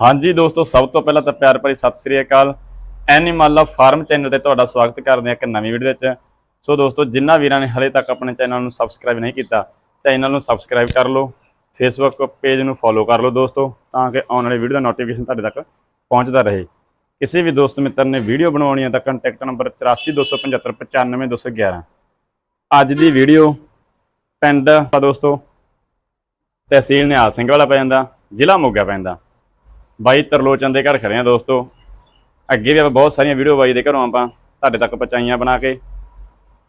ਹਾਂਜੀ ਦੋਸਤੋ, ਸਭ ਤੋਂ ਪਹਿਲਾਂ ਤਾਂ ਪਿਆਰ ਭਰੀ Sat Sri Akal. Animal farm channel ਤੇ ਤੁਹਾਡਾ ਸਵਾਗਤ ਕਰਦੇ ਹਾਂ ਇੱਕ ਨਵੀਂ ਵੀਡੀਓ ਵਿੱਚ। ਸੋ ਦੋਸਤੋ ਜਿਨ੍ਹਾਂ ਵੀਰਾਂ ਨੇ ਹਲੇ ਤੱਕ ਆਪਣੇ ਚੈਨਲ ਨੂੰ ਸਬਸਕ੍ਰਾਈਬ ਨਹੀਂ ਕੀਤਾ, ਚੈਨਲ ਨੂੰ ਸਬਸਕ੍ਰਾਈਬ ਕਰ ਲਓ ਫੇਸਬੁੱਕ ਪੇਜ ਨੂੰ ਫੋਲੋ ਕਰ ਲਓ ਦੋਸਤੋ, ਤਾਂ ਕਿ ਆਉਣ ਵਾਲੀ ਵੀਡੀਓ ਦਾ ਨੋਟੀਫਿਕੇਸ਼ਨ ਤੁਹਾਡੇ ਤੱਕ ਪਹੁੰਚਦਾ ਰਹੇ। ਕਿਸੇ ਵੀ ਦੋਸਤ ਮਿੱਤਰ ਨੇ ਵੀਡੀਓ ਬਣਾਉਣੀ ਹੈ ਤਾਂ ਕੰਟੈਕਟ ਨੰਬਰ 8427595211 ਅੱਜ ਦੀ ਵੀਡੀਓ ਪਿੰਡ ਦਾ ਦੋਸਤੋ, ਤਹਿਸੀਲ ਨਿਹਾਲ ਸਿੰਘ ਵਾਲਾ ਪੈ ਜਾਂਦਾ, ਜ਼ਿਲ੍ਹਾ ਮੋਗਾ ਪੈਂਦਾ। ਬਾਈ ਤਰਲੋਚਨ ਦੇ ਘਰ ਖੜੇ ਆ ਦੋਸਤੋ। ਅੱਗੇ ਵੀ ਆਪਾਂ ਬਹੁਤ ਸਾਰੀਆਂ ਵੀਡੀਓ ਬਾਈ ਦੇ ਘਰੋਂ ਆਪਾਂ ਤੁਹਾਡੇ ਤੱਕ ਪਹੁੰਚਾਈਆਂ ਬਣਾ ਕੇ।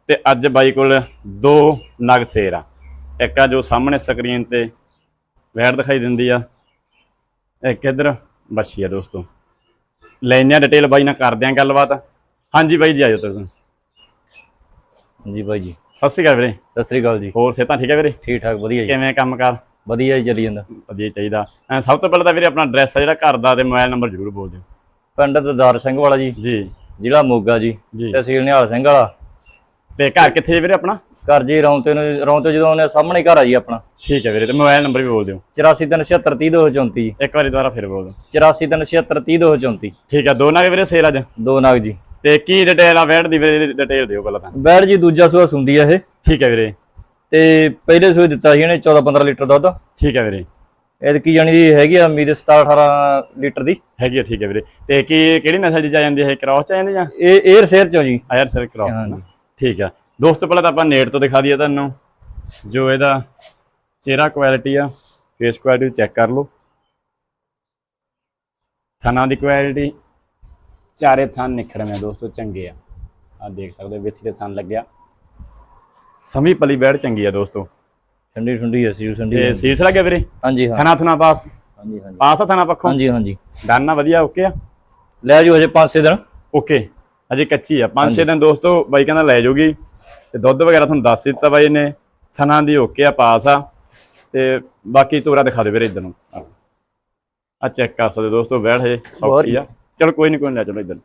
ਤੇ ਅੱਜ ਬਾਈ ਕੋਲ ਦੋ ਨਗ ਸੇਰ ਆ। ਇੱਕ ਆ ਜੋ ਸਾਹਮਣੇ ਸਕਰੀਨ ਤੇ ਵੈੜ ਦਿਖਾਈ ਦਿੰਦੀ ਆ। ਇੱਕ ਇਧਰ ਬੱਛੀ ਆ ਦੋਸਤੋ। ਲੈਣੇ ਡਿਟੇਲ ਬਾਈ ਨਾਲ ਕਰਦੇ ਆ ਗੱਲਬਾਤ। ਹਾਂਜੀ ਬਾਈ ਜੀ ਆਜੋ ਤੁਸੀਂ। ਜੀ ਬਾਈ ਜੀ। ਸਤਿ ਸ਼੍ਰੀ ਅਕਾਲ ਵੀਰੇ। ਸਤਿ ਸ੍ਰੀ ਅਕਾਲ ਜੀ। ਹੋਰ ਸਿਹਤਾਂ ਠੀਕ ਆ ਵੀਰੇ? ਠੀਕ ਠਾਕ ਵਧੀਆ ਜੀ। ਕਿਵੇਂ ਕੰਮਕਾਰ? ਵਧੀਆ ਜੀ ਚੱਲੀ ਜਾਂਦਾ। ਵਧੀਆ ਹੀ ਚਾਹੀਦਾ। ਐਂ ਸਭ ਤੋਂ ਪਹਿਲਾਂ ਤਾਂ ਵੀਰੇ ਆਪਣਾ ਐਡਰੈਸ ਆ ਜਿਹੜਾ ਘਰ ਦਾ ਤੇ ਮੋਬਾਈਲ ਨੰਬਰ ਜ਼ਰੂਰ ਬੋਲ ਦਿਓ। ਪਿੰਡ ਦਦਾਰ ਸਿੰਘ ਵਾਲਾ ਜੀ। ਜੀ। ਜ਼ਿਲ੍ਹਾ ਮੋਗਾ ਜੀ। ਜੀ। ਤਹਿਸੀਲ ਨਿਹਾਲ ਸਿੰਘ ਵਾਲਾ। ਤੇ ਘਰ ਕਿੱਥੇ ਜੀ ਵੀਰੇ ਆਪਣਾ? ਘਰ ਜੀ ਰੌਂਤੇ ਨੂੰ ਰੌਂਤੇ ਜਦੋਂ ਆਉਂਦੇ ਆ, ਸਾਹਮਣੇ ਹੀ ਘਰ ਆ ਜੀ ਆਪਣਾ। ਠੀਕ ਹੈ ਵੀਰੇ ਤੇ ਮੋਬਾਈਲ ਨੰਬਰ ਵੀ ਬੋਲ ਦਿਓ। 8437730234 ਜੀ ਇੱਕ ਵਾਰੀ ਦੁਬਾਰਾ ਫਿਰ ਬੋਲ ਦਿਓ। 8437730234 ਠੀਕ ਹੈ ਦੋਨਾਂ ਦੇ ਵੀਰੇ ਸੇਲ ਅੱਜ। ਦੋ ਨਾਗ ਜੀ। ਤੇ ਕੀ ਡਿਟੇਲ ਆ ਵੈਟ ਦੀ ਵੀਰੇ ਡਿਟੇਲ ਦਿਓ ਪਹਿਲਾਂ ਤਾਂ। ਬੈੜ ਜੀ ਦੂਜਾ ਸੂਆ ਸੁੰਦੀ ਆ ਇਹ। ਠੀਕ ਹੈ ਵੀਰੇ। ਤੇ ਪਹਿਲੇ ਸੂਏ ਦਿੱਤਾ ਸੀ ਇਹਨੇ 14 15 ਲੀਟਰ ਦੁੱਧ। ਠੀਕ ਹੈ ਵੀਰੇ। ਇਹ ਕੀ ਜਾਣੀ ਦੀ ਹੈਗੀ ਆ ਉਮੀਦ 17 18 ਲੀਟਰ ਦੀ। ਹੈਗੀ ਆ ਠੀਕ ਹੈ ਵੀਰੇ। ਤੇ ਕੀ ਕਿਹੜੀ ਨਸਲ ਦੀ ਜਾ ਜਾਂਦੀ ਹੈ ਕ੍ਰਾਸ ਚ ਆ ਜਾਂਦੀ ਜਾਂ? ਇਹ ਏਅਰ ਸ਼ੇਰ ਚੋਂ ਜੀ। ਆ ਯਾਰ ਸਰ ਕ੍ਰਾਸ ਠੀਕ ਆ। ਦੋਸਤੋ ਪਹਿਲਾਂ ਤਾਂ ਆਪਾਂ ਨੇੜ ਤੋਂ ਦਿਖਾ ਦਈਏ ਤੁਹਾਨੂੰ। ਜੋ ਇਹਦਾ ਚਿਹਰਾ ਕੁਆਲਿਟੀ ਆ ਫੇਸ ਕੁਆਲਿਟੀ ਚੈੱਕ ਕਰ ਲਓ। ਥਣਾ ਦੀ ਕੁਆਲਿਟੀ ਚਾਰੇ ਥਣ ਨਿਖੜਵੇਂ ਦੋਸਤੋ ਚੰਗੇ ਆ। ਆ ਦੇਖ ਸਕਦੇ ਵਿੱਥੀ ਦੇ ਥਣ ਲੱਗਿਆ। ਸਮੀ ਪਲੀ ਬੈੜ ਚੰਗੀ ਆ ਦੋਸਤੋ। ਠੰਡੀ ਠੰਡੀ ਆ ਸੀਲ ਠੰਡੀ ਤੇ ਸੀਸ ਲੱਗਿਆ ਵੀਰੇ? ਹਾਂਜੀ ਹਾਂ। ਥਣਾ ਥੁਣਾ ਪਾਸ? ਹਾਂਜੀ ਹਾਂਜੀ। ਪਾਸ ਆ ਥਣਾ ਪੱਖੋਂ? ਹਾਂਜੀ ਹਾਂਜੀ। ਡਾਨਾ ਵਧੀਆ ਓਕੇ ਆ? ਲੈ ਜਾਓ ਅਜੇ 5-6 ਦਿਨ। ਓਕੇ। ਅਜੇ ਕੱਚੀ ਆ। ਪੰਜ ਛੇ ਦਿਨ ਦੋਸਤੋ ਬਾਈ ਕਹਿੰਦਾ ਲੈ ਜਾਊਗੀ। ਤੇ ਦੁੱਧ ਵਗੈਰਾ ਤੁਹਾਨੂੰ ਦੱਸ ਦਿੱਤਾ ਬਾਈ ਨੇ ਥਣਾ ਦੀ ਓਕੇ ਆ ਪਾਸ ਆ। ਤੇ ਬਾਕੀ ਤੋਰਾ ਦਿਖਾ ਦੇ ਵੀਰੇ ਇਧਰ ਨੂੰ। ਆ। ਚੈੱਕ ਕਰ ਸਕਦੇ ਹੋ ਦੋਸਤੋ ਬੈਠ ਹਜੇ ਸੌਖੀ ਆ। ਚਲੋ ਕੋਈ ਨਹੀਂ ਕੋਈ ਲੈ ਚਲੋ ਇਧਰ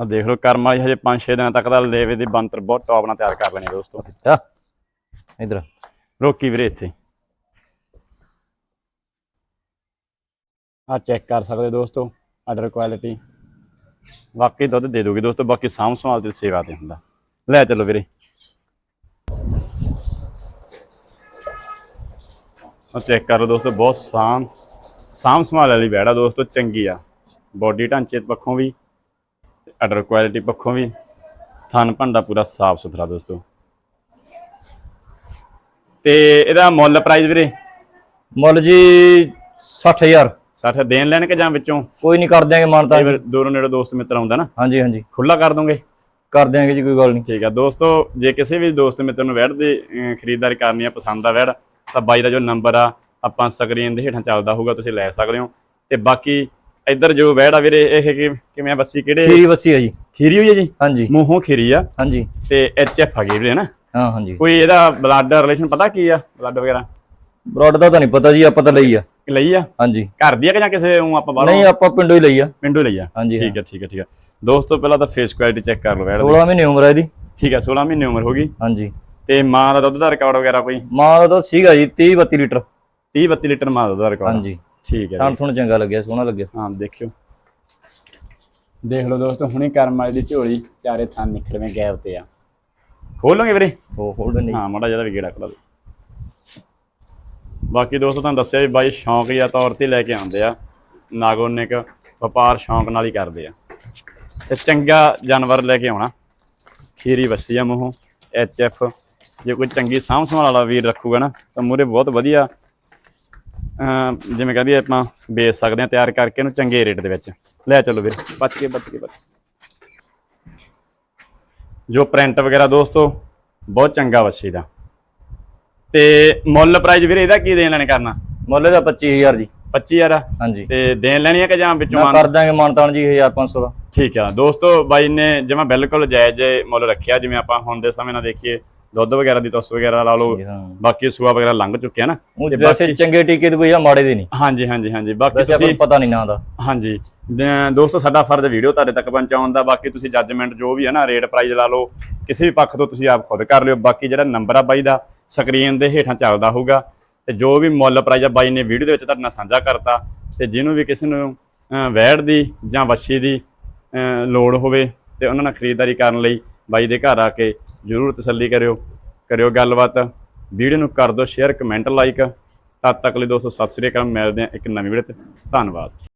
ਆ ਦੇਖ ਲਓ ਕਰਮ ਵਾਲੀ ਹਜੇ 5-6 ਦਿਨਾਂ ਤੱਕ ਦਾ ਲੇਵੇ ਦੀ ਬੰਤਰ ਬਹੁਤ ਟੌਪ ਨਾਲ ਤਿਆਰ ਕਰ ਲੈਣੀ ਦੋਸਤੋ। ਆ ਇਧਰ। ਰੋਕੀ ਵੀਰੇ ਇੱਥੇ। ਆ ਚੈੱਕ ਕਰ ਸਕਦੇ ਦੋਸਤੋ ਆਰਡਰ ਕੁਆਲਿਟੀ ਵਾਕਈ ਦੁੱਧ ਦੇ ਦੋਗੇ ਦੋਸਤੋ ਬਾਕੀ ਸਾਂਭ ਸੰਭਾਲ ਤੇ ਸੇਵਾ ਤੇ ਹੁੰਦਾ। ਲੈ ਚਲੋ ਵੀਰੇ। ਆ ਚੈੱਕ ਕਰੋ ਦੋਸਤੋ ਬਹੁਤ ਸਾਂਭ ਸਾਂਭ ਸੰਭਾਲ ਵਾਲੀ ਬੈੜਾ ਦੋਸਤੋ ਚੰਗੀ ਆ। ਬੋਡੀ ਢਾਂਚੇ ਪੱਖੋਂ ਵੀ ਆਰਡਰ ਕੁਆਲਿਟੀ ਪੱਖੋਂ ਵੀ ਥਣ ਭੰਡਾ ਪੂਰਾ ਸਾਫ਼ ਸੁਥਰਾ ਦੋਸਤੋ। ਤੇ ਇਹਦਾ ਮੁੱਲ ਪ੍ਰਾਈਸ ਵੀਰੇ? ਮੁੱਲ ਜੀ 60000 60 ਦੇਣ ਲੈਣ ਕੇ ਜਾਂ ਵਿੱਚੋਂ? ਕੋਈ ਨਹੀਂ ਕਰ ਦਿਆਂਗੇ ਮਾਨਤਾ। ਵਾਰ ਦੂਰੋਂ ਨੇੜੇ ਦੋਸਤ ਮਿੱਤਰ ਆਉਂਦਾ ਨਾ। ਹਾਂਜੀ ਹਾਂਜੀ। ਖੁੱਲਾ ਕਰ ਦੋਗੇ? ਕਰ ਦਿਆਂਗੇ ਜੀ ਕੋਈ ਗੱਲ ਨਹੀਂ। ਠੀਕ ਆ। ਦੋਸਤੋ ਜੇ ਕਿਸੇ ਵੀ ਦੋਸਤ ਮਿੱਤਰ ਨੂੰ ਵੈੜ ਦੀ ਖਰੀਦਦਾਰੀ ਕਰਨੀ ਆ ਪਸੰਦ ਆ ਵੈੜ ਤਾਂ ਬਾਈ ਦਾ ਜੋ ਨੰਬਰ ਆ ਆਪਾਂ ਸਕਰੀਨ ਦੇ ਹੇਠਾਂ ਚੱਲਦਾ ਹੋਊਗਾ ਤੁਸੀਂ ਲੈ ਸਕਦੇ ਹੋ। ਤੇ ਬਾਕੀ ਇੱਧਰ ਜੋ ਵੈੜ ਆ ਵੀਰੇ ਇਹ ਕਿ- ਕਿਵੇਂ ਆ ਬੱਸੀ? ਕਿਹੜੇ ਖੀਰੀ ਵਸੀ ਹੈ ਜੀ। ਖੀਰੀ ਹੋਈ ਹੈ ਜੀ? ਹਾਂਜੀ। ਮੂੰਹੋਂ ਖੀਰੀ ਆ। ਹਾਂਜੀ। ਤੇ ਐਚ ਐਫ ਆ ਗਈ ਵੀਰੇ ਨਾ ਹਾਂ ਹਾਂਜੀ। ਕੋਈ ਇਹਦਾ ਬਲੱਡ ਰਿਲੇਸ਼ਨ ਪਤਾ ਕੀ ਆ? ਬਲੱਡ ਵਗੈਰਾ? ਬਰੋਡ ਦਾ ਤਾਂ ਨਹੀਂ ਪਤਾ ਜੀ ਆਪਾਂ ਤਾਂ ਲਈ ਆ। ਲਈ ਆ? ਹਾਂਜੀ। ਘਰ ਦੀ ਆ ਕਿ ਜਾਂ ਕਿਸੇ ਨੂੰ ਆਪਾਂ ਬਾਹਰੋਂ? ਨਹੀਂ ਆਪਾਂ ਪਿੰਡੋਂ ਹੀ ਲਈ ਆ। ਪਿੰਡੋਂ ਲਈ ਆ? ਹਾਂਜੀ ਠੀਕ ਹੈ ਠੀਕ ਹੈ ਠੀਕ ਹੈ ਦੋਸਤੋ ਪਹਿਲਾਂ ਤਾਂ ਫੇਸ ਕੁਆਲਿਟੀ ਚੈੱਕ ਕਰ ਲਓ ਵੈੜ ਦੀ। 16 ਮਹੀਨੇ ਉਮਰ ਹੈ ਇਹਦੀ। ਠੀਕ ਹੈ 16 ਮਹੀਨੇ ਉਮਰ ਹੋ ਗਈ। ਹਾਂਜੀ। ਤੇ ਮਾਂ ਦਾ ਦੁੱਧ ਦਾ ਰਿਕਾਰਡ ਵਗੈਰਾ ਕੋਈ? ਮਾਂ ਦਾ ਦੁੱਧ ਸੀਗਾ ਜੀ 30 32 ਲੀਟਰ। 30 32 ਲੀਟਰ ਮਾਂ ਦਾ ਦੁੱਧ ਦਾ ਰਿਕਾਰਡ ਹਾਂਜੀ। ਠੀਕ ਹੈ ਥਣ ਥਣ ਚੰਗਾ ਲੱਗਿਆ ਸੋਹਣਾ ਲੱਗਿਆ। ਹਾਂ ਦੇਖਿਓ। ਦੇਖ ਲਓ ਦੋਸਤੋ ਹੁਣੇ ਕਰਮ ਵਾਲੀ ਦੀ ਝੋਲੀ ਚਾਰੇ ਥਾਂ ਨਿਖੜਵੇਂ ਗੈਪ ਤੇ ਆ। ਖੋਲੋਗੇ ਵੀਰੇ। ਹੋ ਹੋਲਡ ਨਹੀਂ। ਹਾਂ ਮਾੜਾ ਜਿਹਾ ਵੀ ਗੇੜਾ ਕਰਾ ਦਿਓ ਬਾਕੀ ਦੋਸਤੋ ਤੁਹਾਨੂੰ ਦੱਸਿਆ ਵੀ ਬਾਈ ਸ਼ੌਂਕੀਆ ਤੌਰ ਤੇ ਲੈ ਕੇ ਆਉਂਦੇ ਆ। ਨਾਗੋਨਿਕ ਵਪਾਰ ਸ਼ੌਂਕ ਨਾਲ ਹੀ ਕਰਦੇ ਆ। ਤੇ ਚੰਗਾ ਜਾਨਵਰ ਲੈ ਕੇ ਆਉਣਾ। ਖੀਰੀ ਵੱਸੀ ਆ ਮੂੰਹੋਂ ਐਚ ਐਫ। ਜੇ ਕੋਈ ਚੰਗੀ ਸਾਂਭ ਸੰਭਾਲ ਵਾਲਾ ਵੀਰ ਰੱਖੂਗਾ ਨਾ ਤਾਂ ਮੂਰੇ ਬਹੁਤ ਵਧੀਆ ਜਿਵੇਂ ਕਹਦੀ ਆਪਾਂ ਵੇਚ ਸਕਦੇ ਆ ਤਿਆਰ ਕਰਕੇ ਇਹਨੂੰ ਚੰਗੇ ਰੇਟ ਦੇ ਵਿੱਚ। ਲੈ ਚਲੋ ਵੀਰ ਬਚ ਕੇ ਬਚ ਕੇ ਬਚ ਜੋ ਪ੍ਰਿੰਟ ਵਗੈਰਾ ਦੋਸਤੋ ਬਹੁਤ ਚੰਗਾ ਵੱਛੀ ਦਾ ਤੇ ਮੁੱਲ ਪ੍ਰਾਈਸ ਵੀਰੇ ਇਹਦਾ ਕੀ ਦੇਣ ਲੈਣੇ ਕਰਨਾ? ਮੁੱਲ ਇਹਦਾ 25000 ਜੀ। 25000 ਆ? ਹਾਂਜੀ। ਤੇ ਦੇਣ ਲੈਣੀ ਆ ਕਿ ਜਾਂ ਵਿੱਚੋਂ ਕਰ ਦਾਂਗੇ ਮਾਨਤਾਨ ਜੀ 1500 ਦਾ। ਠੀਕ ਆ ਦੋਸਤੋ ਬਾਈ ਨੇ ਜਿਵੇਂ ਬਿਲਕੁਲ ਜਾਇਜ਼ ਮੁੱਲ ਰੱਖਿਆ ਜਿਵੇਂ ਆਪਾਂ ਹੁਣ ਦੇ ਸਮੇਂ ਨਾਲ ਦੇਖੀਏ। ਦੁੱਧ ਵਗੈਰਾ ਦੀ ਤੁਸ ਵਗੈਰਾ ਲਾ ਲਓ। ਬਾਕੀ ਸੂਆ ਵਗੈਰਾ ਲੰਘ ਚੁੱਕਿਆ ਨਾ। ਤੇ ਵੈਸੇ ਚੰਗੇ ਟੀਕੇ ਦੇ ਕੋਈ ਆ ਮਾੜੇ ਦੇ ਨਹੀਂ। ਹਾਂਜੀ ਹਾਂਜੀ ਹਾਂਜੀ। ਬਾਕੀ ਤੁਸੀਂ ਪਤਾ ਨਹੀਂ ਨਾਂ ਦਾ। ਹਾਂਜੀ। ਦੋਸਤੋ ਸਾਡਾ ਫਰਜ਼ ਵੀਡੀਓ ਤੁਹਾਡੇ ਤੱਕ ਪਹੁੰਚਾਉਣ ਦਾ। ਬਾਕੀ ਤੁਸੀਂ ਜੱਜਮੈਂਟ ਜੋ ਵੀ ਹੈ ਨਾ ਰੇਟ ਪ੍ਰਾਈਸ ਲਾ ਲਓ। ਕਿਸੇ ਵੀ ਪੱਖ ਤੋਂ ਤੁਸੀਂ ਆਪ ਖੁਦ ਕਰ ਲਿਓ। ਬਾਕੀ ਜਿਹੜਾ ਨੰਬਰ ਆ ਬਾਈ ਦਾ ਸਕਰੀਨ ਦੇ ਹੇਠਾਂ ਚੱਲਦਾ ਹੋਊਗਾ। ਤੇ ਜੋ ਵੀ ਮੁੱਲ ਪ੍ਰਾਈਜ਼ ਆ ਬਾਈ ਨੇ ਵੀਡੀਓ ਦੇ ਵਿੱਚ ਤੁਹਾਡੇ ਨਾਲ ਸਾਂਝਾ ਕਰਤਾ। ਤੇ ਜਿਹਨੂੰ ਵੀ ਕਿਸੇ ਨੂੰ ਵੈੜ ਦੀ ਜਾਂ ਵੱਛੀ ਦੀ ਲੋੜ ਹੋਵੇ ਤੇ ਉਹਨਾਂ ਨਾਲ ਖਰੀਦਦਾਰੀ ਕਰਨ ਲਈ ਬਾਈ ਦੇ ਘਰ ਆ ਕੇ ਜਰੂਰ ਤਸੱਲੀ ਕਰਿਓ ਕਰਿਓ ਗੱਲਬਾਤ। ਵੀਡੀਓ ਨੂੰ ਕਰ ਦਿਓ ਸ਼ੇਅਰ ਕਮੈਂਟ ਲਾਈਕ ਤਦ ਤੱਕ ਲਈ ਦੋਸਤੋ, ਸਤਿ ਸ੍ਰੀ ਅਕਾਲ, ਮਿਲਦੇ ਹਾਂ ਇੱਕ ਨਵੀਂ ਵੀਡੀਓ ਤੇ। ਧੰਨਵਾਦ।